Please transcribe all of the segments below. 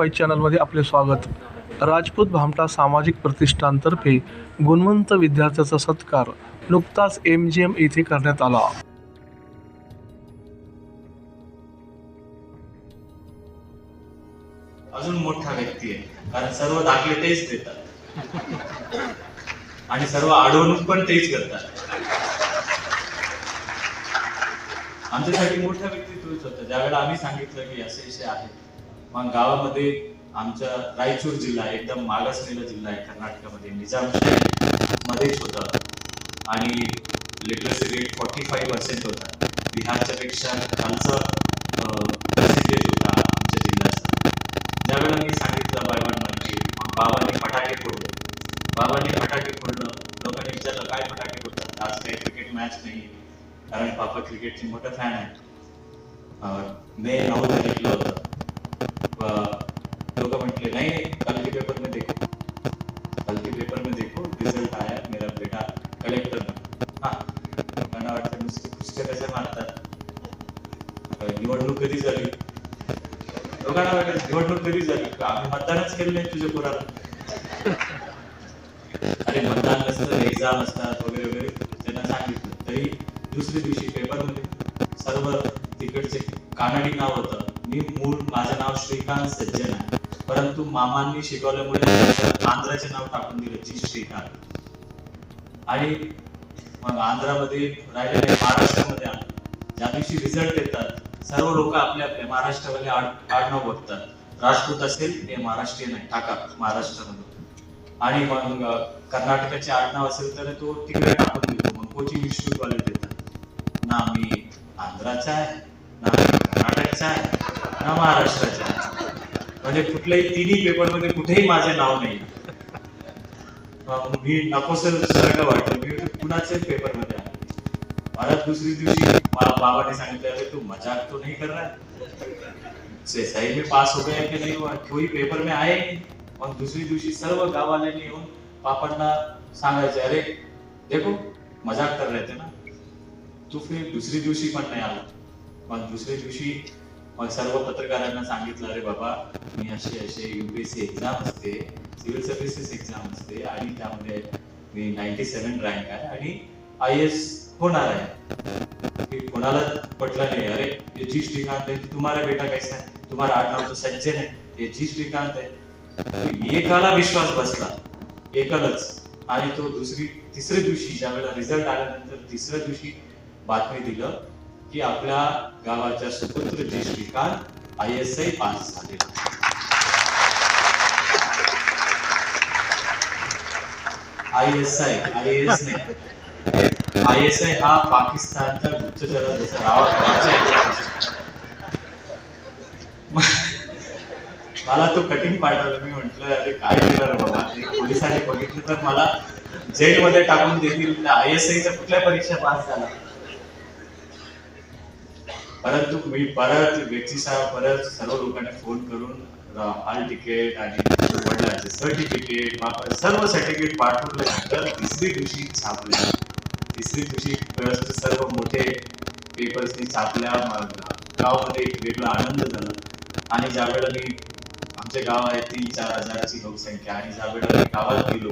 Five चॅनलमध्ये आपले स्वागत. राजपूत भामटा सामाजिक प्रतिष्ठानतर्फे गुणवंत विद्यार्थ्याचा सत्कार नुकताच एम जी एम येथे करण्यात आला. अजून मोठा व्यक्ती आहे. कारण सर्व दाखले तेच देतात. आणि सर्व अडवणूक पण तेच करतात. आमच्यासाठी मोठ्या व्यक्ती तोच ज्यावेळेला आम्ही सांगितलं की असे विषय आहेत मग गावामध्ये आमचा रायचूर जिल्हा एकदम मागासलेला जिल्हा आहे कर्नाटकामध्ये निजामशाही मध्येच होता. आणि literacy rate forty five percent होता. बिहारच्या पेक्षा खालचा पर्सेंटेज होता आमच्या जिल्ह्याचा. ज्यावेळेला मी सांगितलं बाबांना की मग बाबांनी फटाके फोडले. बाबांनी फटाके फोडलं. लोकांनी विचारलं काय फटाके फोडतात? आज काही क्रिकेट मॅच नाही. कारण पापा क्रिकेटचे मोठं फॅन आहे मे नऊ तारीखला होतं. निवडणूक कधी झाली? लोकांना वाटेल निवडणूक कधी झाली? आम्ही मतदानच केलं नाही तुझ्या पुराला? अरे मतदान नसतं एक्झाम असतात वगैरे वगैरे. त्यांना सांगितलं तरी दुसऱ्या दिवशी पेपरमध्ये सर्व तिकडचे कानडी नाव होतं. मी मूळ माझं नाव श्रीकांत सज्जन आहे. परंतु मामांनी शिकवल्यामुळे आंध्राचे नाव टाकून दिलं जी श्रीकांत. आणि मग आंध्रामध्ये राहिलेले महाराष्ट्रामध्ये आलं. ज्या दिवशी रिझल्ट येतात सर्व लोक आपल्या आपल्या महाराष्ट्रावाले आड- नाव बघतात. राजपूत असेल ते महाराष्ट्रीयन आहे टाका महाराष्ट्रामध्ये. आणि मग अं, कर्नाटकाचे आडनाव असेल तर तो तिकडे टाकून देतो. मग कोचिंग इन्स्टिट्यूट वाले देतात. ना मी आंध्राचा आहे ना कर्नाटकचा आहे ना महाराष्ट्राचा आहे. म्हणजे कुठल्याही तिन्ही पेपरमध्ये कुठेही माझे नाव नाही. मग मी नकोसर सारखं वाटलं मी कुणाचे पेपरमध्ये आहे. परत दुसरी दिवशी मला बाबाने सांगितलं अरे तू मजाक तो नहीं कर रहा. से सही में पास हो गया की नाही हुआ? कोई पेपर में आहे मग दुसरी दिवशी सर्व गावाल्यांनी येऊन पापांना सांगायचे अरे देखो मजाक कर रहे थे ना। तू फिर दुसरी दिवशी पण नाही आला. मग दुसऱ्या दिवशी मग सर्व पत्रकारांना सांगितलं अरे बाबा मी असे असे युपीएससी एक्झाम असते सिव्हिल सर्व्हिसेस एक्झाम असते आणि त्यामध्ये मी नाईन्टी सेव्हन रँक आहे आणि आय एस होणार आहे. की कोणाला पटलं नाही. अरे ये जी श्रीकांत है तुम्हारा बेटा कैसा है? तुम्हारा आडनाव तो सज्जन है ये जी श्रीकांत आहे एकाला विश्वास बसला. एकालाच. आणि तो दुसरी तिसऱ्या दिवशी ज्यावेळेला रिझल्ट आल्यानंतर तिसऱ्या दिवशी बातमी दिलं की आपल्या गावाच्या सुपुत्र ji Shrikant I S I pass झालेला I S I I S नाही आय एस आय हा पाकिस्तानचा गुप्तचर मला तो कठीण पाठवला मी म्हंटल अरे काय केलं बाबा? पोलिसांनी बघितलं तर मला जेलमध्ये टाकून देतील. आय एस आयच्या कुठल्या परीक्षा पास झाला परंतु मी परत व्यक्ती साहेब परत सर्व लोकांना फोन करून हॉल तिकीट आणि सर्टिफिकेट सर्व सर्टिफिकेट पाठवल्यानंतर तर तिसरी दिवशी छापले. तिसरी दिवशी परत सर्व मोठे पेपर्सनी छापल्या गावामध्ये एक वेगळा आनंद झाला. आणि ज्या वेळेला मी आमचे गाव आहे तीन चार हजाराची लोकसंख्या आणि ज्यावेळेला मी गावात गेलो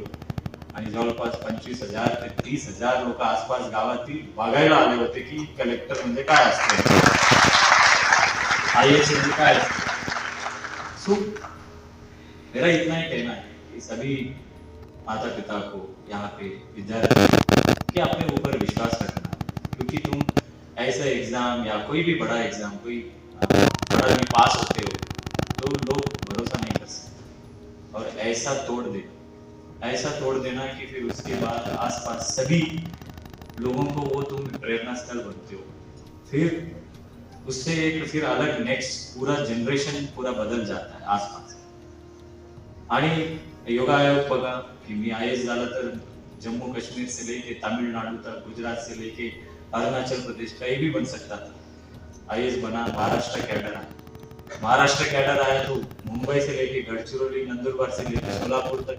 आणि जवळपास पंचवीस हजार ते तीस हजार लोक आसपास गावातील बघायला आले होते की कलेक्टर म्हणजे काय असते? आय एस म्हणजे काय असते? सो मेरा इतना ही कहना है कि सभी माता पिता को यहाँ पे विद्यार्थी कि अपने ऊपर विश्वास रखना। क्योंकि तुम ऐसा एग्ज़ाम या कोई भी बड़ा एग्ज़ाम कोई बड़ा भी पास होते हो तो लोग भरोसा नहीं कर सकते। और ऐसा तोड़ देना ऐसा तोड़ देना कि फिर उसके बाद आसपास सभी लोगों को वो तुम प्रेरणा स्थल बनते हो। फिर उससे एक फिर अलग नेक्स्ट पूरा जनरेशन पूरा बदल जाता है आसपास। आणि योगा आयोग बघा, की मी आय एस झाला तर जम्मू कश्मीर से लेके तमिलनाडु तक, गुजरात से लेके अरुणाचल प्रदेश कहीं भी बन सकता था। आई बना, महाराष्ट्र कैडर आया महाराष्ट्र कैडर आया तो मुंबई से लेके गडचिरोली, नंदुरबार से लेके सोलापुर तक।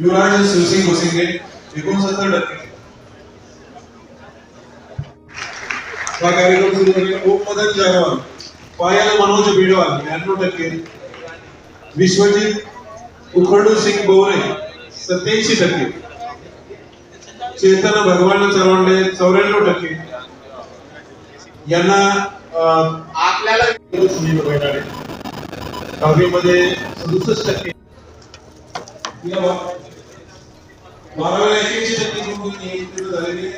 युवराज एकोणसत्तर टक्के हा कार्यक्रम सुरू जयवान पायल मनोज बेडवाल ब्याण्णव टक्के। विश्वजित उखंडू सिंग बोरे सत्याऐंशी टक्के. चेतन भगवान चरवंडे चौऱ्याण्णव टक्के. यांना आपल्याला दहावीमध्ये सदुसष्ट टक्के. या बा- बारावीला एक्याऐंशी टक्के झालेली उत्तीर्ण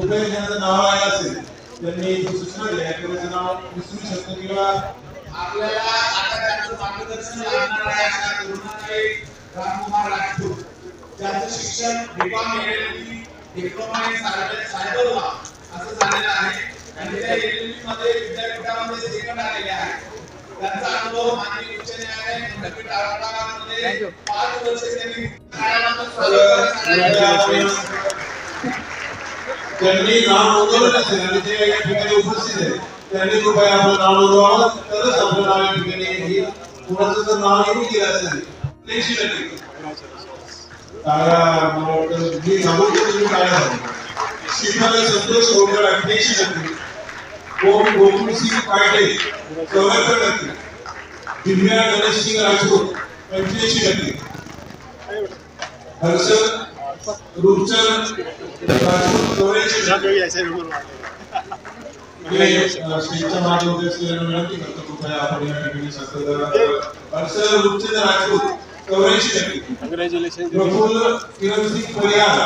कृपया ज्यांचं नाव आलं असेल. त्यांनी सूचना दिल्या किंवा त्यांचं नाव विसरू शकतो किंवा आपल्याला आता त्यांचं मार्गदर्शन लागणार आहे अशा तरुणाचे रामकुमार राजपूत ज्याचं शिक्षण LLB diploma in cyber cyber law असं झालेलं आहे. आणि त्या एलएलबी मध्ये विद्यापीठामध्ये सेकंड आलेले आहे त्यांचा अनुभव माननीय उच्च न्यायालय खंडपीठ औरंगाबादमध्ये पाच वर्ष त्यांनी त्यांनी नाव नोंदवलं नसेल आणि ते या ठिकाणी उपस्थित आहेत. त्यांनी कृपया आपलं नाव नोंदवावं तरच आपलं नाव या ठिकाणी येईल. कुणाचं तर नाव येऊन गेलं असेल. त्यांची नक्की मला वाटतं मी घाबरतो तुम्ही टाळ्या वाजवा. संतोष अठ्ठ्याऐंशी ओम गोकुळ सिंग पाटे चौऱ्याहत्तर दिव्या गणेश सिंग राजपूत पंच्याऐंशी टक्के हर्षद रूपचंद राजपूत चौऱ्याऐंशी स्टेजच्या माध्यमातून असलेल्यांना विनंती करतो कृपया आपण या ठिकाणी शास्त्रज्ञ हर्षद रूपचंद राजपूत चौऱ्याऐंशी टक्के प्रफुल्ल किरणसिंग परिहार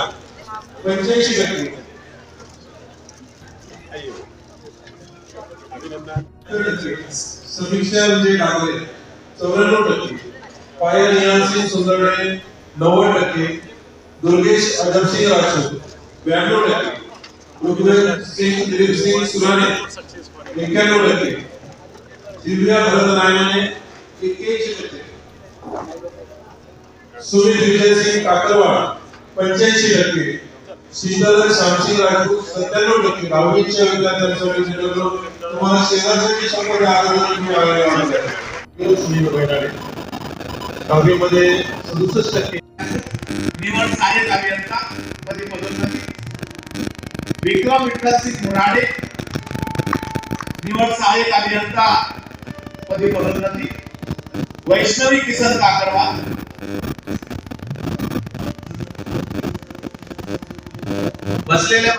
पंच्याऐंशी टक्के. समीक्षा विजय डागरे चौऱ्याण्णव टक्के. पायल निहालसिंग सुंदरडे नव्वद टक्के. दुर्गेश अजबसिंग राजपूत ब्याण्णव टक्के. ऋग्वेद सिंग दिलीप सिंग एक्क्याण्णव टक्के दिव्या भरत एक्क्याऐंशी टक्के सुनील विजय सिंग काकरवाड पंच्याऐंशी टक्के. शीतल श्यामसिंग राजपूत सत्त्याण्णव टक्के. दहावीच्या तुम्हाला शंभर आरोग्य तुम्ही आलेले सुनील दहावीमध्ये सदुसष्ट टक्के. निवड सहाय्यक अभियंता पदी पदोन्नती विक्रम विठ्ठलसिंग मुराडे. निवड सहाय्यक अभियंता पदी पदोन्नती. वैष्णवी किसन काकरवाल. बसलेल्या